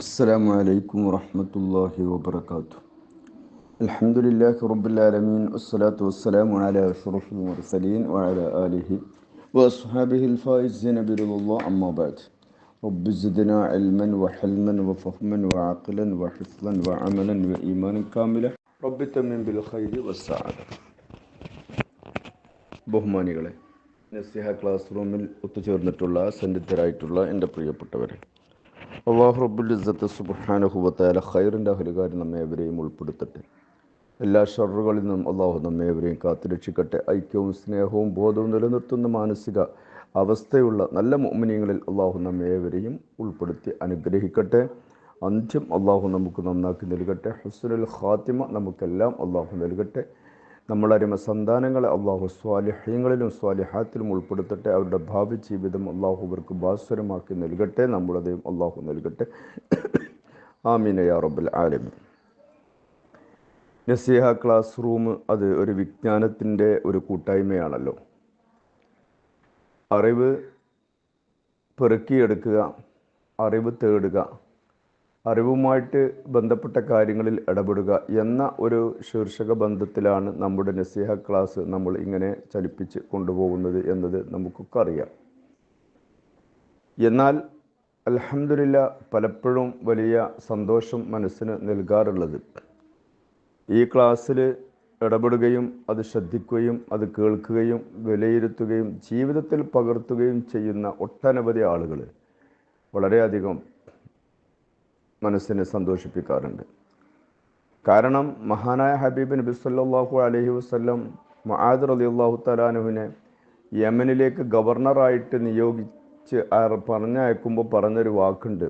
السلام عليكم ورحمة الله وبركاته الحمد لله رب العالمين والصلاة والسلام على أشرف المرسلين وعلى آله وأصحابه الفائزين برضا الله أما بعد رب زدنا علما وحلما وفهما وعقلا وحفظا وعملا وإيمانا كاملا رب تمن بالخير والسعادة ബഹുമാനികളെ നസിഹ class റൂമിൽ ഒത്തുചേർന്നിട്ടുള്ള സന്നിധരായിട്ടുള്ള എൻ്റെ പ്രിയപ്പെട്ടവരെ അള്ളാഹു റബ്ബുൽ ഇസ്സത്ത് സുബ്ഹാനഹുവത്തായ ഖൈറിന്റെ അഹലുകാരി നമ്മെ എവരെയും ഉൾപ്പെടുത്തട്ടെ. എല്ലാ ഷറുകളിൽ നിന്നും അള്ളാഹു നമ്മെ എവരെയും കാത്തുരക്ഷിക്കട്ടെ. ഐക്യവും സ്നേഹവും ബോധവും നിലനിർത്തുന്ന മാനസിക അവസ്ഥയുള്ള നല്ല മോമിനിയങ്ങളിൽ അള്ളാഹു നമ്മെ എവരെയും ഉൾപ്പെടുത്തി അനുഗ്രഹിക്കട്ടെ. അന്ത്യം അള്ളാഹു നമുക്ക് നന്നാക്കി നൽകട്ടെ. ഹുസ്നുൽ ഖാത്തിമ നമുക്കെല്ലാം അള്ളാഹു നൽകട്ടെ. നമ്മളറിയുന്ന സന്താനങ്ങളെ അള്ളാഹു സ്വാലിഹ്യങ്ങളിലും സ്വാലിഹാത്തിലും ഉൾപ്പെടുത്തട്ടെ. അവരുടെ ഭാവി ജീവിതം അള്ളാഹു അവർക്ക് ഭാസ്വരമാക്കി നൽകട്ടെ. നമ്മുടേയും അള്ളാഹു നൽകട്ടെ. ആമീന യാ റബ്ബൽ ആലമീൻ. നസീഹ ക്ലാസ് റൂം അത് ഒരു വിജ്ഞാനത്തിന്റെ ഒരു കൂട്ടായ്മയാണല്ലോ. അറിവ് പെറുക്കിയെടുക്കുക അറിവ് തേടുക അറിവുമായിട്ട് ബന്ധപ്പെട്ട കാര്യങ്ങളിൽ ഇടപെടുക എന്ന ഒരു ശീർഷക ബന്ധത്തിലാണ് നമ്മുടെ നസീഹ ക്ലാസ് നമ്മൾ ഇങ്ങനെ ചലിപ്പിച്ച് കൊണ്ടുപോകുന്നത് എന്നത് നമുക്കൊക്കെ അറിയാം. എന്നാൽ അലഹമില്ല പലപ്പോഴും വലിയ സന്തോഷം മനസ്സിന് നൽകാറുള്ളത്. ഈ ക്ലാസ്സിൽ ഇടപെടുകയും അത് ശ്രദ്ധിക്കുകയും അത് കേൾക്കുകയും വിലയിരുത്തുകയും ജീവിതത്തിൽ പകർത്തുകയും ചെയ്യുന്ന ഒട്ടനവധി ആളുകൾ വളരെയധികം മനസ്സിനെ സന്തോഷിപ്പിക്കാറുണ്ട്. കാരണം മഹാനായ ഹബീബ് നബി അലഹി വസ്ല്ലം മഹാദ് അലി അള്ളാഹു തലാനുവിനെ യമനിലേക്ക് ഗവർണറായിട്ട് നിയോഗിച്ച് പറഞ്ഞയക്കുമ്പോൾ പറഞ്ഞൊരു വാക്കുണ്ട്.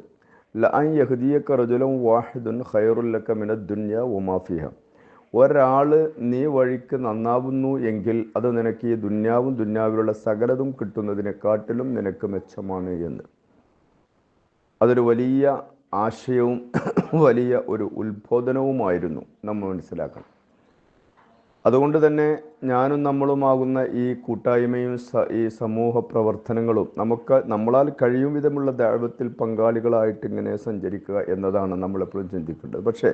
ലഅൻ യഹദിയക്ക റജുലം വാഹിദുൻ ഖൈറുല്ലക്ക മിന ദുന്യ ഉമാഫിഹ ഒരാൾ നീ വഴിക്ക് നന്നാവുന്നു എങ്കിൽ അത് നിനക്ക് ഈ ദുന്യാവും ദുന്യാവിലുള്ള സകലതും കിട്ടുന്നതിനെക്കാട്ടിലും നിനക്ക് മെച്ചമാണ് എന്ന്. അതൊരു വലിയ ആശയവും വലിയ ഒരു ഉത്ബോധനവുമായിരുന്നു. നമ്മൾ മനസ്സിലാക്കണം. അതുകൊണ്ട് തന്നെ ഞാനും നമ്മളുമാകുന്ന ഈ കൂട്ടായ്മയും ഈ സമൂഹ പ്രവർത്തനങ്ങളും നമുക്ക് നമ്മളാൽ കഴിയും വിധമുള്ള ദൈവത്തിൽ പങ്കാളികളായിട്ട് ഇങ്ങനെ സഞ്ചരിക്കുക എന്നതാണ് നമ്മളെപ്പോഴും ചിന്തിക്കേണ്ടത്. പക്ഷേ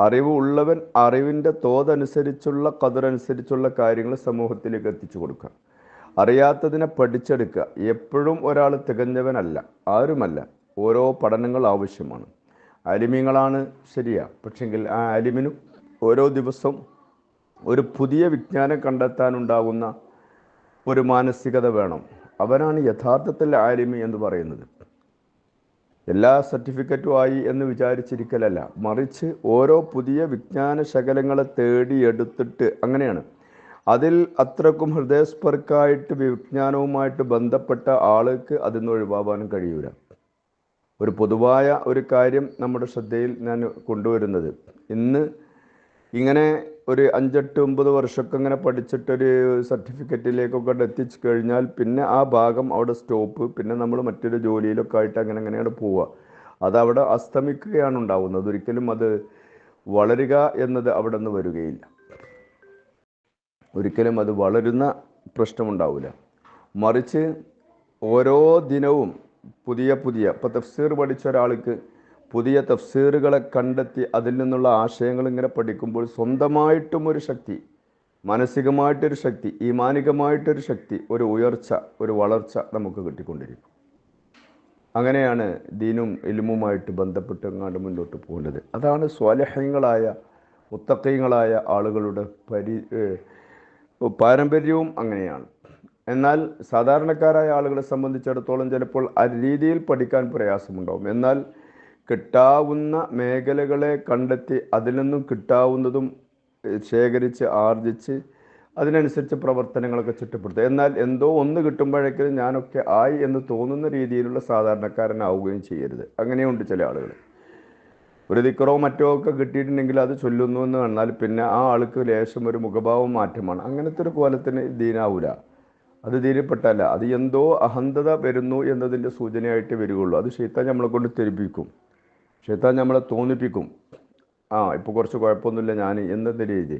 അറിവ് ഉള്ളവൻ അറിവിന്റെ തോതനുസരിച്ചുള്ള കതിരനുസരിച്ചുള്ള കാര്യങ്ങൾ സമൂഹത്തിലേക്ക് എത്തിച്ചു കൊടുക്കുക. അറിയാത്തതിനെ പഠിച്ചെടുക്കുക. എപ്പോഴും ഒരാൾ തികഞ്ഞവനല്ല ആരുമല്ല. ഓരോ പഠനങ്ങൾ ആവശ്യമാണ്. അലിമ്യങ്ങളാണ് ശരിയാ. പക്ഷെങ്കിൽ ആ അലിമിനും ഓരോ ദിവസവും ഒരു പുതിയ വിജ്ഞാനം കണ്ടെത്താനുണ്ടാകുന്ന ഒരു മാനസികത വേണം. അവനാണ് യഥാർത്ഥത്തിൽ ആലിമി എന്ന് പറയുന്നത്. എല്ലാ സർട്ടിഫിക്കറ്റും ആയി എന്ന് വിചാരിച്ചിരിക്കലല്ല. മറിച്ച് ഓരോ പുതിയ വിജ്ഞാന ശകലങ്ങളെ തേടിയെടുത്തിട്ട് അങ്ങനെയാണ്. അതിൽ അത്രക്കും ഹൃദയസ്പർക്കായിട്ട് വിജ്ഞാനവുമായിട്ട് ബന്ധപ്പെട്ട ആൾക്ക് അതിൽ നിന്ന് ഒഴിവാകാനും കഴിയൂല. ഒരു പൊതുവായ ഒരു കാര്യം നമ്മുടെ ശ്രദ്ധയിൽ ഞാൻ കൊണ്ടുവരുന്നത്. ഇന്ന് ഇങ്ങനെ ഒരു അഞ്ചെട്ട് ഒമ്പത് വർഷമൊക്കെ ഇങ്ങനെ പഠിച്ചിട്ടൊരു സർട്ടിഫിക്കറ്റിലേക്കൊക്കെ എത്തിച്ചു കഴിഞ്ഞാൽ പിന്നെ ആ ഭാഗം അവിടെ സ്റ്റോപ്പ് പിന്നെ നമ്മൾ മറ്റൊരു ജോലിയിലൊക്കെ ആയിട്ട് അങ്ങനെ അങ്ങനെയാണ് പോവുക. അതവിടെ അസ്തമിക്കുകയാണ് ഉണ്ടാവുന്നത്. ഒരിക്കലും അത് വളരുക എന്നത് അവിടെ നിന്ന് വരികയില്ല. ഒരിക്കലും അത് വളരുന്ന പ്രശ്നമുണ്ടാവില്ല മറിച്ച് ഓരോ ദിനവും പുതിയ പുതിയ. ഇപ്പോൾ തഫ്സീർ പഠിച്ച ഒരാൾക്ക് പുതിയ തഫ്സീറുകളെ കണ്ടെത്തി അതിൽ നിന്നുള്ള ആശയങ്ങൾ ഇങ്ങനെ പഠിക്കുമ്പോൾ സ്വന്തമായിട്ടും ഒരു ശക്തി മാനസികമായിട്ടൊരു ശക്തി ഈമാനികമായിട്ടൊരു ശക്തി ഒരു ഉയർച്ച ഒരു വളർച്ച നമുക്ക് കിട്ടിക്കൊണ്ടിരിക്കും. അങ്ങനെയാണ് ദീനും ഇലുമുമായിട്ട് ബന്ധപ്പെട്ട് എങ്ങാണ്ട് മുന്നോട്ട് പോകേണ്ടത്. അതാണ് സ്വാലഹ്യങ്ങളായ മുത്തക്കയങ്ങളായ ആളുകളുടെ പരി പാരമ്പര്യവും അങ്ങനെയാണ്. എന്നാൽ സാധാരണക്കാരായ ആളുകളെ സംബന്ധിച്ചിടത്തോളം ചിലപ്പോൾ ആ രീതിയിൽ പഠിക്കാൻ പ്രയാസമുണ്ടാവും. എന്നാൽ കിട്ടാവുന്ന മേഖലകളെ കണ്ടെത്തി അതിൽ നിന്നും കിട്ടാവുന്നതും ശേഖരിച്ച് ആർജിച്ച് അതിനനുസരിച്ച് പ്രവർത്തനങ്ങളൊക്കെ ചുറ്റപ്പെടുത്തുക. എന്നാൽ എന്തോ ഒന്ന് കിട്ടുമ്പോഴേക്കും ഞാനൊക്കെ ആയി എന്ന് തോന്നുന്ന രീതിയിലുള്ള സാധാരണക്കാരനാവുകയും ചെയ്യരുത്. അങ്ങനെയുണ്ട് ചില ആളുകൾ. ഒരു ദിക്കറോ മറ്റോ ഒക്കെ കിട്ടിയിട്ടുണ്ടെങ്കിൽ അത് ചൊല്ലുന്നു എന്ന് കണ്ടാൽ പിന്നെ ആ ആൾക്ക് ലേശം ഒരു മുഖഭാവം മാറ്റമാണ്. അങ്ങനത്തെ ഒരു കോലത്തിന് ദീനാവൂല. അത് തീരെപ്പെട്ടല്ല അത് എന്തോ അഹന്തത വരുന്നു എന്നതിന്റെ സൂചനയായിട്ട് വരികയുള്ളൂ. അത് ഷെയ്ത്താൻ നമ്മളെ കൊണ്ട് തെരിപ്പിക്കും. ഷെയ്ത്താൻ നമ്മളെ തോന്നിപ്പിക്കും. ആ ഇപ്പോൾ കുറച്ച് കുഴപ്പമൊന്നുമില്ല ഞാൻ എന്ന രീതി.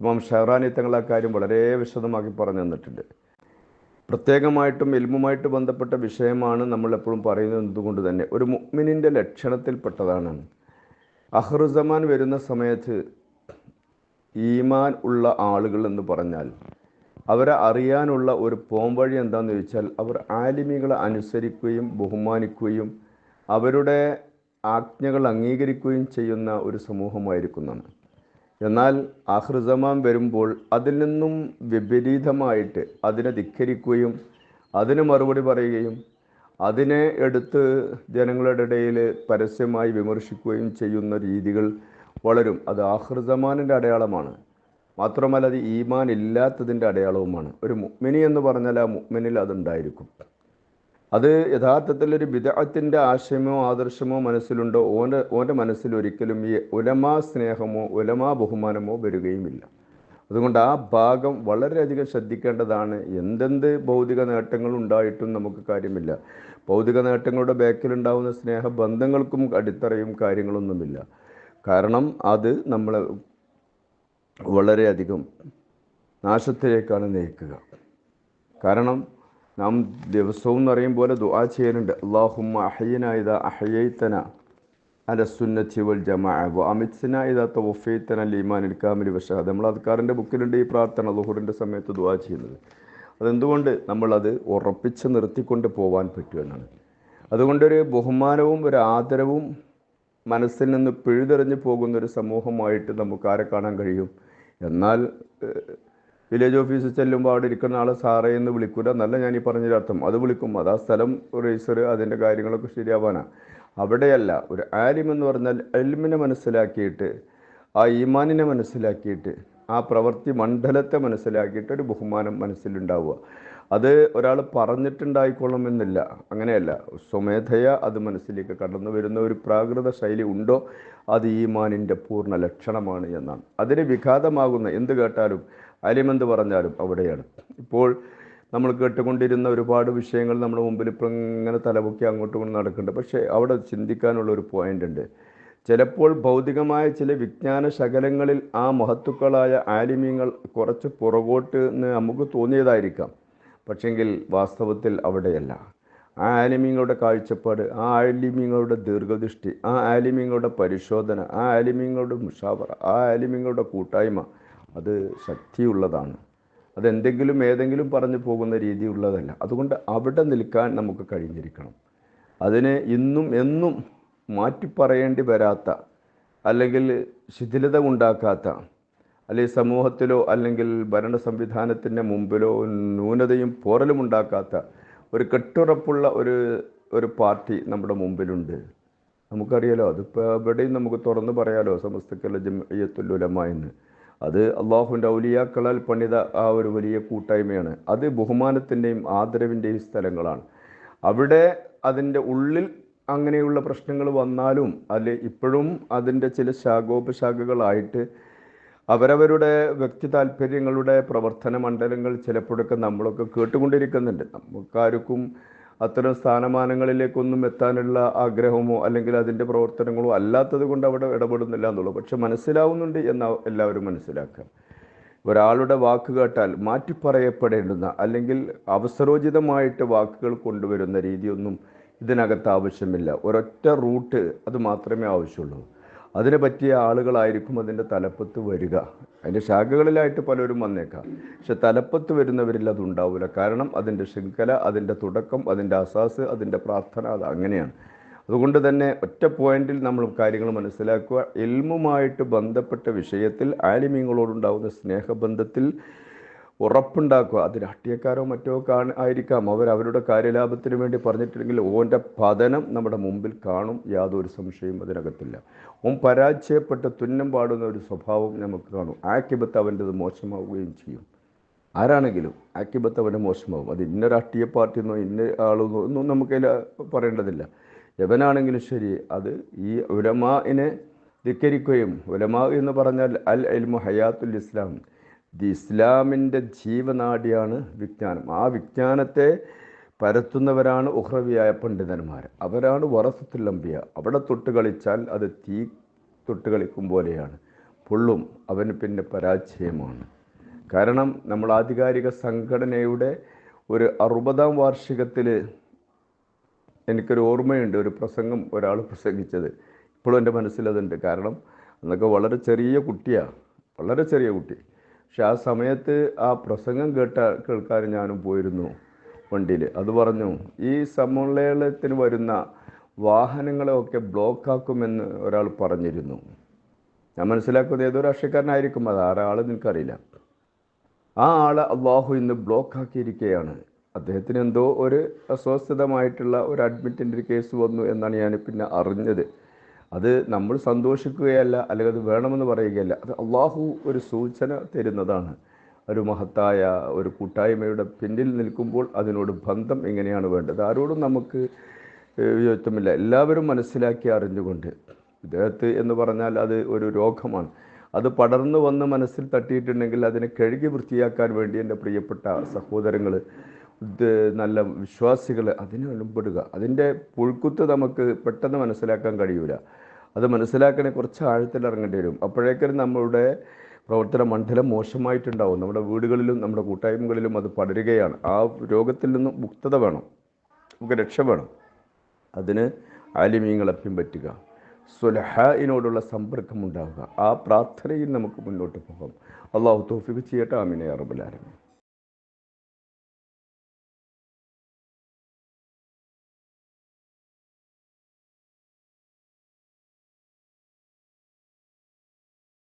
ഇമാം ഷെഹറാനി തങ്ങൾ ആ കാര്യം വളരെ വിശദമാക്കി പറഞ്ഞു തന്നിട്ടുണ്ട്. പ്രത്യേകമായിട്ടും എൽമുമായിട്ട് ബന്ധപ്പെട്ട വിഷയമാണ് നമ്മൾ എപ്പോഴും പറയുന്നത് എന്തുകൊണ്ട് തന്നെ. ഒരു മുഅ്മിനിന്റെ ലക്ഷണത്തിൽപ്പെട്ടതാണ്. അഹ്റുസമാൻ വരുന്ന സമയത്ത് ഈമാൻ ഉള്ള ആളുകൾ എന്ന് പറഞ്ഞാൽ അവരെ അറിയാനുള്ള ഒരു പോംവഴി എന്താണെന്ന് ചോദിച്ചാൽ അവർ ആലിമികളെ അനുസരിക്കുകയും ബഹുമാനിക്കുകയും അവരുടെ ആജ്ഞകൾ അംഗീകരിക്കുകയും ചെയ്യുന്ന ഒരു സമൂഹമായിരിക്കുന്നതാണ്. എന്നാൽ ആഹൃസമാൻ വരുമ്പോൾ അതിൽ നിന്നും വിപരീതമായിട്ട് അതിനെ ധിക്കരിക്കുകയും അതിന് മറുപടി പറയുകയും അതിനെ എടുത്ത് ജനങ്ങളുടെ ഇടയിൽ പരസ്യമായി വിമർശിക്കുകയും ചെയ്യുന്ന രീതികൾ വളരും. അത് ആഹൃസമാനിന്റെ അടയാളമാണ്. മാത്രമല്ല അത് ഈമാൻ ഇല്ലാത്തതിന്റെ അടയാളവുമാണ്. ഒരു മുഅ്മിനി എന്ന് പറഞ്ഞാൽ ആ മുഅ്മിനിൽ അതുണ്ടായിരിക്കും. അത് യഥാർത്ഥത്തിൽ ഒരു വിദഗ്ധത്തിന്റെ ആശയമോ ആദർശമോ മനസ്സിലുണ്ടോ ഓന്റെ ഓന്റെ മനസ്സിൽ ഒരിക്കലും ഈ ഉലമാ സ്നേഹമോ ഉലമാ ബഹുമാനമോ വരികയുമില്ല. അതുകൊണ്ട് ആ ഭാഗം വളരെയധികം ശ്രദ്ധിക്കേണ്ടതാണ്. എന്തെന്ത് ഭൗതിക നേട്ടങ്ങൾ ഉണ്ടായിട്ടും നമുക്ക് കാര്യമില്ല. ഭൗതിക നേട്ടങ്ങളുടെ ബാക്കിലുണ്ടാവുന്ന സ്നേഹബന്ധങ്ങൾക്കും അടിത്തറയും കാര്യങ്ങളൊന്നുമില്ല. കാരണം അത് നമ്മളെ വളരെയധികം നാശത്തിലേക്കാണ് നയിക്കുക. കാരണം നാം ദിവസവും എന്ന് പോലെ ദുആ ചെയ്യാനുണ്ട് അള്ളാഹുമ്മ അഹയ്യന ഇത അഹയ്യത്തന അല സുന്നത്തി വൽ ജമാ അമിത്സന ഇത തവഫേത്തന ലീമാനിൽ കാമിലി വഷാദ് നമ്മൾ അദ്ക്കാറിന്റെ ബുക്കിലുണ്ട് ഈ പ്രാർത്ഥന ലുഹുറിന്റെ സമയത്ത് ദുആ ചെയ്യുന്നത്. അതെന്തുകൊണ്ട് നമ്മളത് ഉറപ്പിച്ച് നിർത്തിക്കൊണ്ട് പോകാൻ പറ്റുമെന്നാണ് അതുകൊണ്ടൊരു ബഹുമാനവും ഒരു ആദരവും മനസ്സിൽ നിന്ന് പിഴുതെറിഞ്ഞു പോകുന്ന ഒരു സമൂഹമായിട്ട് നമുക്ക് ആരെ കാണാൻ കഴിയും? എന്നാൽ വില്ലേജ് ഓഫീസിൽ ചെല്ലുമ്പോൾ അവിടെ ഇരിക്കുന്ന ആളെ സാറേ എന്ന് വിളിക്കൂല. എന്നല്ല ഞാൻ ഈ പറഞ്ഞൊരു അർത്ഥം. അത് വിളിക്കും. അത് ആ സ്ഥലം റേസർ അതിന്റെ കാര്യങ്ങളൊക്കെ ശരിയാവാനാണ് അവിടെയല്ല ഒരു ആലിം എന്ന് പറഞ്ഞാൽ എൽമിനെ മനസ്സിലാക്കിയിട്ട് ആ ഈമാനിനെ മനസ്സിലാക്കിയിട്ട് ആ പ്രവൃത്തി മണ്ഡലത്തെ മനസ്സിലാക്കിയിട്ട് ഒരു ബഹുമാനം മനസ്സിലുണ്ടാവുക. അത് ഒരാൾ പറഞ്ഞിട്ടുണ്ടായിക്കൊള്ളണമെന്നില്ല. അങ്ങനെയല്ല. സ്വമേധയ അത് മനസ്സിലേക്ക് കടന്നു വരുന്ന ഒരു പ്രാകൃത ശൈലി ഉണ്ടോ? അത് ഈമാനിന്റെ പൂർണ ലക്ഷണമാണ് എന്നാണ്. അതിന് വിഘാതമാകുന്ന എന്ത് കേട്ടാലും അലിമെന്ത് പറഞ്ഞാലും അവിടെയാണ്. ഇപ്പോൾ നമ്മൾ കേട്ടുകൊണ്ടിരുന്ന ഒരുപാട് വിഷയങ്ങൾ നമ്മുടെ മുമ്പിൽ ഇപ്പം ഇങ്ങനെ തലപൊക്കി അങ്ങോട്ടും കൊണ്ട് നടക്കുന്നുണ്ട്. പക്ഷേ അവിടെ ചിന്തിക്കാനുള്ള ഒരു പോയിന്റ് ഉണ്ട്. ചിലപ്പോൾ ഭൗതികമായ ചില വിജ്ഞാന ശകലങ്ങളിൽ ആ മഹത്തുക്കളായ ആലിമ്യങ്ങൾ കുറച്ച് പുറകോട്ട് നമുക്ക് തോന്നിയതായിരിക്കാം. പക്ഷെങ്കിൽ വാസ്തവത്തിൽ അവിടെയല്ല. ആ ആലിമ്യങ്ങളുടെ കാഴ്ചപ്പാട് ആ ആലിമ്യങ്ങളുടെ ദീർഘദൃഷ്ടി ആ ആലിമ്യങ്ങളുടെ പരിശോധന ആ ആലിമ്യങ്ങളുടെ മുഷാവറ ആ ആലിമ്യങ്ങളുടെ കൂട്ടായ്മ അത് ശക്തിയുള്ളതാണ്. അതെന്തെങ്കിലും ഏതെങ്കിലും പറഞ്ഞു പോകുന്ന രീതിയുള്ളതല്ല അതുകൊണ്ട് അവിടെ നിൽക്കാൻ നമുക്ക് കഴിഞ്ഞിരിക്കണം. അതിനെ ഇന്നും എന്നും മാറ്റിപ്പറയേണ്ടി വരാത്ത അല്ലെങ്കിൽ ശിഥിലത ഉണ്ടാക്കാത്ത അല്ലെങ്കിൽ സമൂഹത്തിലോ അല്ലെങ്കിൽ ഭരണ സംവിധാനത്തിന്റെ മുമ്പിലോ ന്യൂനതയും പോറലും ഉണ്ടാക്കാത്ത ഒരു കെട്ടുറപ്പുള്ള ഒരു ഒരു പാർട്ടി നമ്മുടെ മുമ്പിലുണ്ട്. നമുക്കറിയാലോ അതിപ്പോൾ എവിടെയും നമുക്ക് തുറന്ന് പറയാലോ സമസ്തക്കല്ല ജമയത്തുലുലമ എന്ന്. അത് അള്ളാഹുവിന്റെ ഔലിയാക്കളാൽ പണിത ആ ഒരു വലിയ കൂട്ടായ്മയാണ്. അത് ബഹുമാനത്തിന്റെയും ആദരവിന്റെയും സ്ഥലങ്ങളാണ്. അവിടെ അതിന്റെ ഉള്ളിൽ അങ്ങനെയുള്ള പ്രശ്നങ്ങൾ വന്നാലും അല്ലെ ഇപ്പോഴും അതിന്റെ ചില ശാഖോപശാഖകളായിട്ട് അവരവരുടെ വ്യക്തി താല്പര്യങ്ങളുടെ പ്രവർത്തന മണ്ഡലങ്ങൾ ചിലപ്പോഴൊക്കെ നമ്മളൊക്കെ കേട്ടുകൊണ്ടിരിക്കുന്നുണ്ട്. നമുക്കാർക്കും അത്തരം സ്ഥാനമാനങ്ങളിലേക്കൊന്നും എത്താനുള്ള ആഗ്രഹമോ അല്ലെങ്കിൽ അതിന്റെ പ്രവർത്തനങ്ങളോ അല്ലാത്തത് കൊണ്ട് അവിടെ ഇടപെടുന്നില്ല എന്നുള്ളൂ. പക്ഷെ മനസ്സിലാവുന്നുണ്ട് എന്ന് എല്ലാവരും മനസ്സിലാക്കുക. ഒരാളുടെ വാക്ക് കേട്ടാൽ മാറ്റിപ്പറയപ്പെടേണ്ടുന്ന അല്ലെങ്കിൽ അവസരോചിതമായിട്ട് വാക്കുകൾ കൊണ്ടുവരുന്ന രീതിയൊന്നും ഇതിനകത്ത് ആവശ്യമില്ല. ഒരൊറ്റ റൂട്ട് അത് മാത്രമേ ആവശ്യമുള്ളൂ. അതിനെ പറ്റിയ ആളുകളായിരിക്കും അതിന്റെ തലപ്പത്ത് വരിക. അതിന്റെ ശാഖകളിലായിട്ട് പലരും വന്നേക്കാം. പക്ഷെ തലപ്പത്ത് വരുന്നവരിൽ അതുണ്ടാവില്ല കാരണം അതിന്റെ ശൃംഖല അതിന്റെ തുടക്കം അതിന്റെ അസാസ് അതിന്റെ പ്രാർത്ഥന അത് അങ്ങനെയാണ്. അതുകൊണ്ട് തന്നെ ഒറ്റ പോയിന്റിൽ നമ്മൾ കാര്യങ്ങൾ മനസ്സിലാക്കുക. എൽമുമായിട്ട് ബന്ധപ്പെട്ട വിഷയത്തിൽ ആലിമ്യങ്ങളോടുണ്ടാകുന്ന സ്നേഹബന്ധത്തിൽ ഉറപ്പുണ്ടാക്കുക. അത് രാഷ്ട്രീയക്കാരോ മറ്റോ ആയിരിക്കാം. അവർ അവരുടെ കാര്യലാഭത്തിന് വേണ്ടി പറഞ്ഞിട്ടില്ലെങ്കിൽ ഓന്റെ പതനം നമ്മുടെ മുമ്പിൽ കാണും. യാതൊരു സംശയവും അതിനകത്തില്ല. ഓൻ പരാജയപ്പെട്ട് തുന്നം പാടുന്ന ഒരു സ്വഭാവം നമുക്ക് കാണും. ആക്കിബത്ത് അവന്റെത് മോശമാവുകയും ചെയ്യും. ആരാണെങ്കിലും ആക്കിബത്ത് അവന്റെ മോശമാവും. അത് ഇന്ന രാഷ്ട്രീയ പാർട്ടി എന്നോ ഇന്ന ആളെന്നോ ഒന്നും നമുക്കതിൽ പറയേണ്ടതില്ല. എവനാണെങ്കിലും ശരി അത് ഈ ഉലമാനെ ധിക്കരിക്കുകയും ഉലമാ എന്ന് പറഞ്ഞാൽ അൽ എൽമു ഹയാത്തുൽ ഇസ്ലാം ദി ഇസ്ലാമിന്റെ ജീവനാടിയാണ് വിജ്ഞാനം. ആ വിജ്ഞാനത്തെ പരത്തുന്നവരാണ് ഉഹ്റവിയായ പണ്ഡിതന്മാർ. അവരാണ് വറസത്തുൽ അംബിയ. അവിടെ തൊട്ട് കളിച്ചാൽ അത് തീ തൊട്ട് കളിക്കും പോലെയാണ്. പൊള്ളും അവന് പിന്നെ പരാജയമാണ്. കാരണം നമ്മൾ ആധികാരിക സംഘടനയുടെ ഒരു അറുപതാം വാർഷികത്തിൽ എനിക്കൊരു ഓർമ്മയുണ്ട്. ഒരു പ്രസംഗം ഒരാൾ പ്രസംഗിച്ചത്. ഇപ്പോഴും എന്റെ മനസ്സിലതുണ്ട് കാരണം അന്നൊക്കെ വളരെ ചെറിയ കുട്ടിയാണ് വളരെ ചെറിയ കുട്ടി. പക്ഷെ ആ സമയത്ത് ആ പ്രസംഗം കേട്ട കേൾക്കാൻ ഞാനും പോയിരുന്നു വണ്ടിയിൽ അത് പറഞ്ഞു ഈ സമ്മേളനത്തിന് വരുന്ന വാഹനങ്ങളെയൊക്കെ ബ്ലോക്കാക്കുമെന്ന് ഒരാൾ പറഞ്ഞിരുന്നു. ഞാൻ മനസ്സിലാക്കുന്നത് ഏതോ രാഷ്ട്രീയക്കാരനായിരിക്കും അത് ആരാൾ നിനക്കറിയില്ല ആ ആളെ അള്ളാഹു ഇന്ന് ബ്ലോക്കാക്കിയിരിക്കുകയാണ്. അദ്ദേഹത്തിന് എന്തോ ഒരു അസ്വസ്ഥതമായിട്ടുള്ള ഒരു അഡ്മിറ്റിന്റെ ഒരു കേസ് വന്നു എന്നാണ് ഞാൻ പിന്നെ അറിഞ്ഞത്. അത് നമ്മൾ സന്തോഷിക്കുകയല്ല അല്ലെങ്കിൽ അത് വേണമെന്ന് പറയുകയല്ല. അത് അള്ളാഹു ഒരു സൂചന തരുന്നതാണ്. ഒരു മഹത്തായ ഒരു കൂട്ടായ്മയുടെ പിന്നിൽ നിൽക്കുമ്പോൾ അതിനോട് ബന്ധം എങ്ങനെയാണ് വേണ്ടത്? ആരോടും നമുക്ക് വിയോജിത്തമില്ല എല്ലാവരും മനസ്സിലാക്കി അറിഞ്ഞുകൊണ്ട്. ഇദ്ദേഹത്ത് എന്ന് പറഞ്ഞാൽ അത് ഒരു രോഗമാണ്. അത് പടർന്നു വന്ന് മനസ്സിൽ തട്ടിയിട്ടുണ്ടെങ്കിൽ അതിനെ കഴുകി വൃത്തിയാക്കാൻ വേണ്ടി എന്റെ പ്രിയപ്പെട്ട സഹോദരങ്ങൾ നല്ല വിശ്വാസികൾ അതിനെ ഉൾപ്പെടുക. അതിന്റെ പുഴുക്കുത്ത് നമുക്ക് പെട്ടെന്ന് മനസ്സിലാക്കാൻ കഴിയൂല. അത് മനസ്സിലാക്കണേ കുറച്ച് ആഴത്തിൽ ഇറങ്ങേണ്ടി വരും. അപ്പോഴേക്കും നമ്മളുടെ പ്രവർത്തന മണ്ഡലം മോശമായിട്ടുണ്ടാവും. നമ്മുടെ വീടുകളിലും നമ്മുടെ കൂട്ടായ്മകളിലും അത് പടരുകയാണ്. ആ രോഗത്തിൽ നിന്നും മുക്തത വേണം. നമുക്ക് രക്ഷ വേണം. അതിന് ആലിമീങ്ങളെ പിൻപറ്റുക സുലഹായിനോടുള്ള സമ്പർക്കം ഉണ്ടാവുക. ആ പ്രാർത്ഥനയിൽ നമുക്ക് മുന്നോട്ട് പോകാം. അള്ളാഹു തോഫിക്ക് ചെയ്യട്ടെ. ആമിനെ അറബുലാരമേ